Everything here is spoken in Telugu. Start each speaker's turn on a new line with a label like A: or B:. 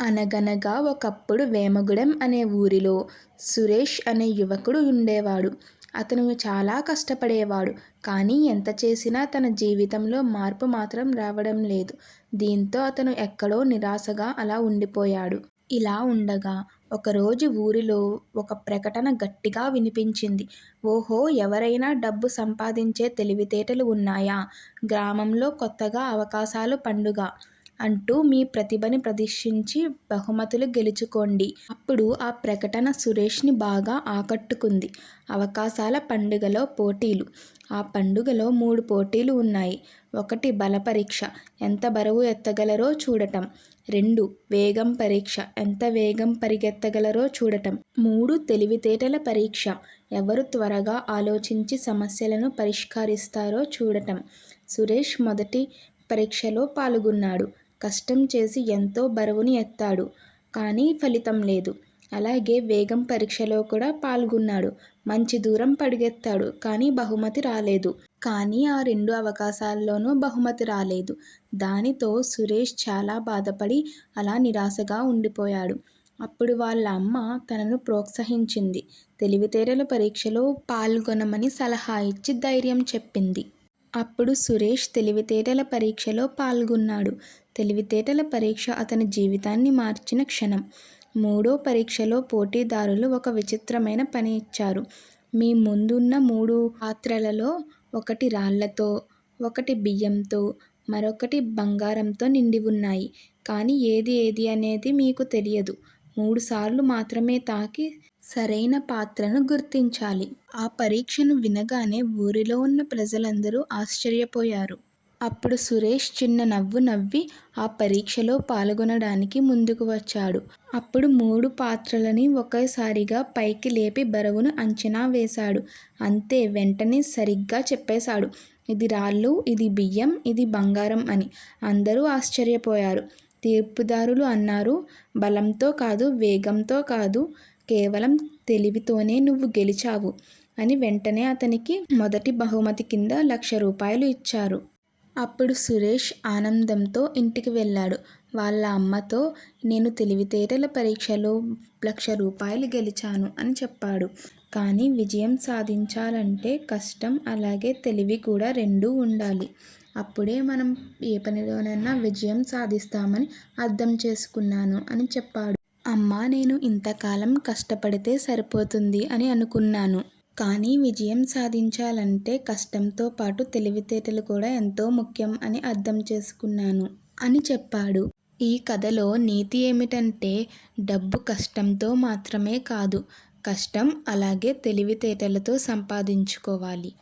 A: అనగనగా ఒకప్పుడు వేమగుడెం అనే ఊరిలో సురేష్ అనే యువకుడు ఉండేవాడు. అతను చాలా కష్టపడేవాడు. కానీ ఎంత చేసినా తన జీవితంలో మార్పు మాత్రం రావడం లేదు. దీంతో అతను ఎక్కడో నిరాశగా అలా ఉండిపోయాడు. ఇలా ఉండగా ఒకరోజు ఊరిలో ఒక ప్రకటన గట్టిగా వినిపించింది. ఓహో ఎవరైనా డబ్బు సంపాదించే తెలివితేటలు ఉన్నాయా? గ్రామంలో కొత్తగా అవకాశాలు పండుగ అంటూ మీ ప్రతిభని ప్రదర్శించి బహుమతులు గెలుచుకోండి. అప్పుడు ఆ ప్రకటన సురేష్ని బాగా ఆకట్టుకుంది. అవకాశాల పండుగలో పోటీలు. ఆ పండుగలో మూడు పోటీలు ఉన్నాయి. ఒకటి బల పరీక్ష ఎంత బరువు ఎత్తగలరో చూడటం. రెండు వేగం పరీక్ష ఎంత వేగం పరిగెత్తగలరో చూడటం. మూడు తెలివితేటల పరీక్ష ఎవరు త్వరగా ఆలోచించి సమస్యలను పరిష్కరిస్తారో చూడటం. సురేష్ మొదటి పరీక్షలో పాల్గొన్నాడు. కష్టం చేసి ఎంతో బరువుని ఎత్తాడు. కానీ ఫలితం లేదు. అలాగే వేగం పరీక్షలో కూడా పాల్గొన్నాడు. మంచి దూరం పడిగెత్తాడు కానీ బహుమతి రాలేదు. కానీ ఆ రెండు అవకాశాల్లోనూ బహుమతి రాలేదు. దానితో సురేష్ చాలా బాధపడి అలా నిరాశగా ఉండిపోయాడు. అప్పుడు వాళ్ళ అమ్మ తనను ప్రోత్సహించింది. తెలివితేటల పరీక్షలో పాల్గొనమని సలహా ఇచ్చి ధైర్యం చెప్పింది. అప్పుడు సురేష్ తెలివితేటల పరీక్షలో పాల్గొన్నాడు. తెలివితేటల పరీక్ష అతని జీవితాన్ని మార్చిన క్షణం. మూడో పరీక్షలో పోటీదారులు ఒక విచిత్రమైన పని ఇచ్చారు. మీ ముందున్న మూడు పాత్రలలో ఒకటి రాళ్ళతో, ఒకటి బియ్యంతో, మరొకటి బంగారంతో నిండి ఉన్నాయి. కానీ ఏది ఏది అనేది మీకు తెలియదు. మూడుసార్లు మాత్రమే తాకి సరైన పాత్రను గుర్తించాలి. ఆ పరీక్షను వినగానే ఊరిలో ఉన్న ప్రజలందరూ ఆశ్చర్యపోయారు. అప్పుడు సురేష్ చిన్న నవ్వు నవ్వి ఆ పరీక్షలో పాల్గొనడానికి ముందుకు వచ్చాడు. అప్పుడు మూడు పాత్రలని ఒకేసారిగా పైకి లేపి బరువును అంచనా వేశాడు. అంతే వెంటనే సరిగ్గా చెప్పేశాడు. ఇది రాళ్ళు, ఇది బియ్యం, ఇది బంగారం అని. అందరూ ఆశ్చర్యపోయారు. తీర్పుదారులు అన్నారు బలంతో కాదు, వేగంతో కాదు, కేవలం తెలివితోనే నువ్వు గెలిచావు అని వెంటనే అతనికి మొదటి బహుమతి కింద లక్ష రూపాయలు ఇచ్చారు. అప్పుడు సురేష్ ఆనందంతో ఇంటికి వెళ్ళాడు. వాళ్ళ అమ్మతో నేను తెలివితేటల పరీక్షలో లక్ష రూపాయలు గెలిచాను అని చెప్పాడు. కానీ విజయం సాధించాలంటే కష్టం అలాగే తెలివి కూడా రెండూ ఉండాలి. అప్పుడే మనం ఏ పనిలోనైనా విజయం సాధిస్తామని అర్థం చేసుకున్నాను అని చెప్పాడు. అమ్మా నేను ఇంతకాలం కష్టపడితే సరిపోతుంది అని అనుకున్నాను. కానీ విజయం సాధించాలంటే కష్టంతో పాటు తెలివితేటలు కూడా ఎంతో ముఖ్యం అని అర్థం చేసుకున్నాను అని చెప్పాడు. ఈ కథలో నీతి ఏమిటంటే డబ్బు కష్టంతో మాత్రమే కాదు కష్టం అలాగే తెలివితేటలతో సంపాదించుకోవాలి.